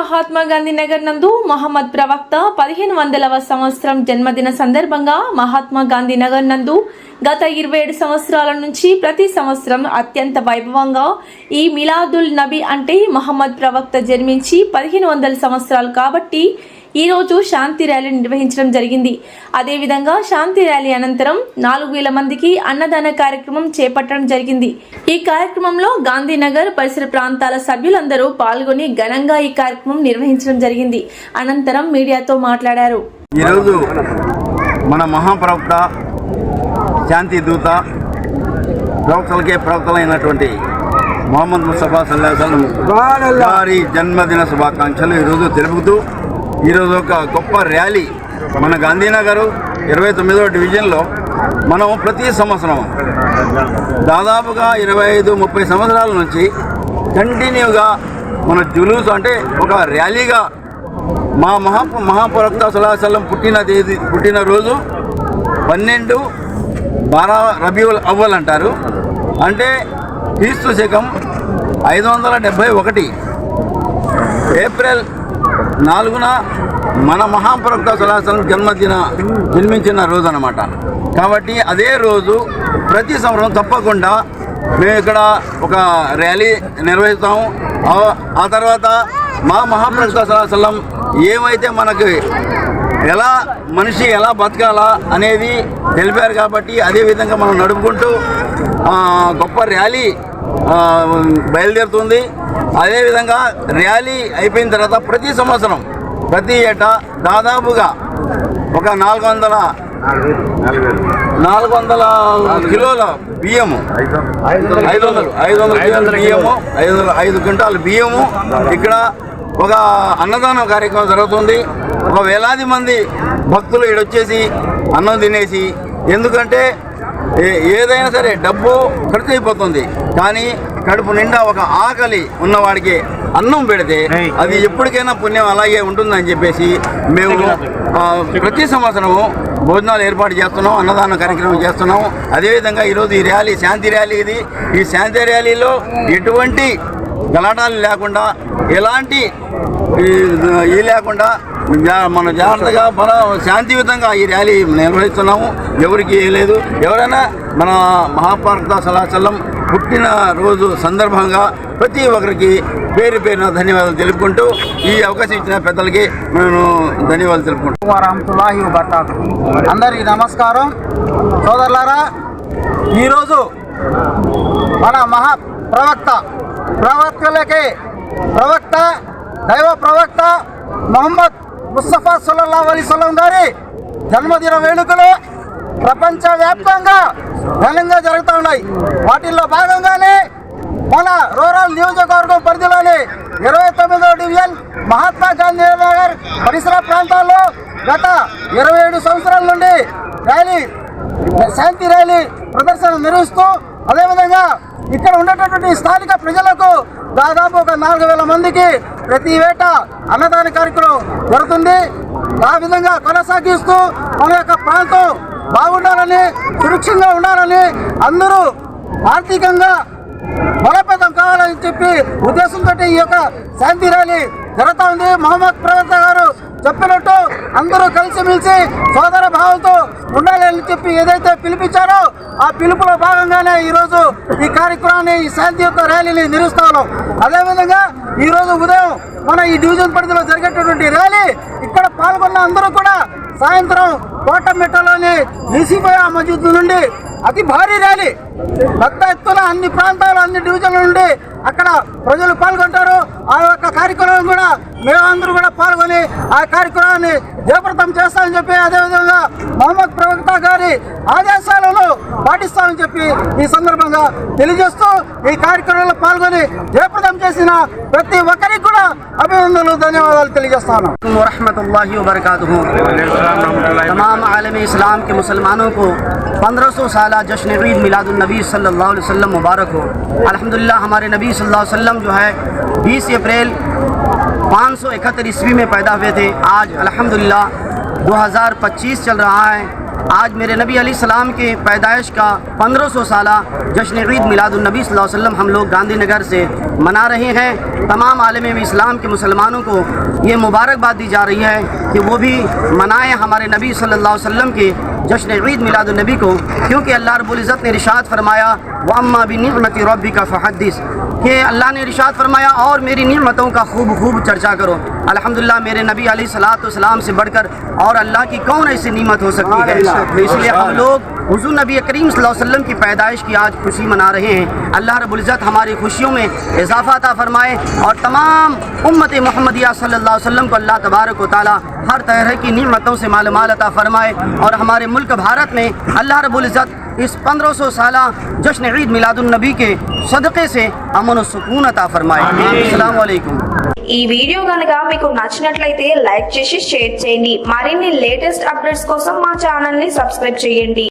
మహాత్మా గాంధీ నగర్ నందు మహమ్మద్ ప్రవక్త పదిహేను వందలవ సంవత్సరం జన్మదిన సందర్భంగా మహాత్మా గాంధీ నగర్ నందు గత ఇరవై ఏడు సంవత్సరాల నుంచి ప్రతి సంవత్సరం అత్యంత వైభవంగా ఈ మిలాదుల్ నబీ అంటే మహమ్మద్ ప్రవక్త జన్మించి పదిహేను వందల సంవత్సరాలు కాబట్టి ఈ రోజు శాంతి ర్యాలీ నిర్వహించడం జరిగింది. అదేవిధంగా శాంతి ర్యాలీ అనంతరం నాలుగు వేల మందికి అన్నదాన కార్యక్రమం చేపట్టడం జరిగింది. ఈ కార్యక్రమంలో గాంధీనగర్ పరిసర ప్రాంతాల సభ్యులందరూ పాల్గొని ఘనంగా ఈ కార్యక్రమం నిర్వహించడం జరిగింది. అనంతరం మీడియాతో మాట్లాడారు. ఈరోజు మన మహాప్రవక్త శాంతి దూత ప్రవక్తలకే ప్రవక్తలైనటువంటి మొహమ్మద్ ముస్తఫా సల్లాహం వారి జన్మదిన శుభాకాంక్షలు ఈరోజు తెలుపుతూ ఈరోజు ఒక గొప్ప ర్యాలీ. మన గాంధీనగర్ ఇరవై తొమ్మిదవ డివిజన్లో మనం ప్రతి సంవత్సరం దాదాపుగా ఇరవై ఐదు ముప్పై సంవత్సరాల నుంచి కంటిన్యూగా మన జులూస్ అంటే ఒక ర్యాలీగా మా మహా మహాప్రవక్త సలాహసలం పుట్టిన తేదీ పుట్టినరోజు పన్నెండు బారా రబీవుల్ అవ్వల్ అంటారు. అంటే క్రీస్తు శకం ఐదు వందల డెబ్భై ఒకటి ఏప్రిల్ నాలుగున మన మహాప్రవక్త సలాహసలం జన్మదిన జన్మించిన రోజు అనమాట కాబట్టి అదే రోజు ప్రతి సంవత్సరం తప్పకుండా మేము ఇక్కడ ఒక ర్యాలీ నిర్వహిస్తాము. ఆ- తర్వాత మా మహాప్రవక్త సలాహసలం ఏమైతే మనకి ఎలా మనిషి ఎలా బతకాలా అనేది తెలిపారు కాబట్టి అదే విధంగా మనం నడుపుకుంటూ గొప్ప ర్యాలీ బయలుదేరుతుంది. అదేవిధంగా ర్యాలీ అయిపోయిన తర్వాత ప్రతి సంవత్సరం ప్రతి ఏటా దాదాపుగా ఒక నాలుగు వందల నాలుగు వందల కిలోల బియ్యము. ఐదు వందలు ఐదు వందల కిలోల బియ్యము ఐదు వందల ఐదు క్వింటాల బియ్యము. ఇక్కడ ఒక అన్నదానం కార్యక్రమం జరుగుతుంది. ఒక వేలాది మంది భక్తులు ఈడొచ్చేసి అన్నం తినేసి ఎందుకంటే ఏదైనా సరే డబ్బు ఖర్చు అయిపోతుంది కానీ కడుపు నిండా ఒక ఆకలి ఉన్నవాడికి అన్నం పెడితే అది ఎప్పటికైనా పుణ్యం అలాగే ఉంటుందని చెప్పేసి మేము ప్రతి సంవత్సరము భోజనాలు ఏర్పాటు చేస్తున్నాం అన్నదాన కార్యక్రమం చేస్తున్నాం. అదేవిధంగా ఈరోజు ఈ ర్యాలీ శాంతి ర్యాలీ ఇది. ఈ శాంతి ర్యాలీలో ఎటువంటి గలాటాలు లేకుండా ఎలాంటి ఈ- లేకుండా మన జాగ్రత్తగా మన శాంతియుతంగా ఈ ర్యాలీ నిర్వహిస్తున్నాము. ఎవరికి లేదు. ఎవరైనా మన మహాభారత సలాచలం పుట్టిన రోజు సందర్భంగా ప్రతి ఒక్కరికి పేరు పేరున ధన్యవాదాలు తెలుపుకుంటూ ఈ అవకాశం ఇచ్చిన పెద్దలకి నేను ధన్యవాదాలు తెలుపుకుంటాను అందరికీ నమస్కారం. సోదరులారా ఈరోజు మన మహా ప్రవక్త ప్రవక్తలకి ప్రవక్త దైవ ప్రవక్త మొహమ్మద్ ముస్తఫా సల్లల్లాహు అలైహి వసల్లం గారి జన్మదిన వేడుకలు ప్రపంచవ్యాప్తంగా ఘనంగా జరుగుతూ ఉన్నాయి. వాటిల్లో భాగంగానే మన రూరల్ నియోజకవర్గం పరిధిలోని ఇరవై తొమ్మిదో డివిజన్ మహాత్మా గాంధీ నగర్ పరిసర ప్రాంతాల్లో గత ఇరవై ఏడు సంవత్సరాల నుండి ర్యాలీ శాంతి ర్యాలీ ప్రదర్శన నిర్వహిస్తూ అదేవిధంగా ఇక్కడ ఉన్నటువంటి స్థానిక ప్రజలకు దాదాపు ఒక నాలుగు వేల మందికి ప్రతి ఏటా అన్నదాన కార్యక్రమం జరుగుతుంది. ఆ విధంగా కొనసాగిస్తూ మన యొక్క ప్రాంతం బాగుండాలని సురక్షంగా ఉండాలని అందరూ ఆర్థికంగా బలోపేతం కావాలని చెప్పి ఉద్దేశంతో ఈ యొక్క శాంతి ర్యాలీ జరుగుతూ ఉంది. మహమ్మద్ ప్రవక్త గారు చెప్పినట్టు అందరూ కలిసిమెలిసి సోదర భావంతో ఉండాలి అని చెప్పి ఏదైతే పిలిపించారో ఆ పిలుపులో భాగంగానే ఈరోజు ఈ కార్యక్రమాన్ని ఈ శాంతి యొక్క ర్యాలీని నిలుస్తా ఉన్నాం. అదేవిధంగా ఈరోజు ఉదయం మన ఈ డివిజన్ పరిధిలో జరిగేటటువంటి ర్యాలీ ఇక్కడ పాల్గొన్న అందరూ కూడా సాయంత్రం కోటమిట్టలోని నిసిపోయా మస్జిద్ నుండి అతి భారీ ర్యాలీ పెద్ద ఎత్తున అన్ని ప్రాంతాలు అన్ని డివిజన్ల నుండి అక్కడ ప్రజలు పాల్గొంటారు ఆ యొక్క కార్యక్రమం కూడా మేమందరూ కూడా పాల్గొని ఆ కార్యక్రమాన్ని జయప్రదం చేస్తామని చెప్పి అదేవిధంగా మహమ్మద్ ప్రవక్త గారి ఆదేశాలను పాటిస్తామని చెప్పి ఈ సందర్భంగా తెలియజేస్తూ ఈ కార్యక్రమంలో పాల్గొని జయప్రదం చేసిన ప్రతి ఒక్కరికి కూడా అభినందనలు ధన్యవాదాలు తెలియజేస్తాను వరహమతుల్లాహి వబర్కాతుహు तमाम आलम इस्लाम के मुसलमानों को 1500 साल تعالیٰ جشن عید میلاد النبی صلی اللہ علیہ وسلم مبارک ہو۔ الحمدللہ ہمارے نبی صلی اللہ علیہ وسلم جو ہے، بیس اپریل پانچ سو اکہتر عیسوی میں پیدا ہوئے تھے۔ آج الحمدللہ دو ہزار پچیس چل رہا ہے۔ آج میرے نبی علیہ السلام کے پیدائش کا پندرہ سو سالہ جشن عید میلاد النبی صلی اللہ علیہ وسلم ہم لوگ گاندھی نگر سے منا رہے ہیں۔ تمام عالم اسلام کے مسلمانوں کو یہ مبارکباد دی جا رہی ہے کہ وہ بھی منائیں ہمارے نبی صلی اللہ علیہ وسلم کے جشن عید میلاد النبی کو۔ کیونکہ اللہ رب العزت نے رشاد فرمایا وہ اماں بھی نعمت ربی کا فحدث کہ اللہ نے رشاد فرمایا اور میری نعمتوں کا خوب خوب چرچا کرو۔ الحمدللہ میرے نبی علیہ صلاحت والسلام سے بڑھ کر اور اللہ کی کون ایسی نعمت ہو سکتی ہے؟ اس لیے ہم لوگ حضور نبی کریم صلی اللہ علیہ وسلم کی پیدائش کی آج خوشی منا رہے ہیں۔ اللہ رب العزت ہماری خوشیوں میں اضافہ عطا فرمائے اور تمام امت محمدیہ صلی اللہ علیہ وسلم کو اللہ تبارک و تعالی ہر طرح کی نعمتوں سے مال مال عطا فرمائے اور ہمارے ملک بھارت میں اللہ رب العزت اس پندرہ سو سالہ جشن عید میلاد النبی کے صدقے سے امن و سکون عطا فرمائے۔ السلام علیکم۔ ఈ వీడియో కనుక మీకు నచ్చినట్లయితే లైక్ చేసి షేర్ చేయండి. మరిన్ని లేటెస్ట్ అప్డేట్స్ కోసం మా ఛానల్ని సబ్స్క్రైబ్ చేయండి.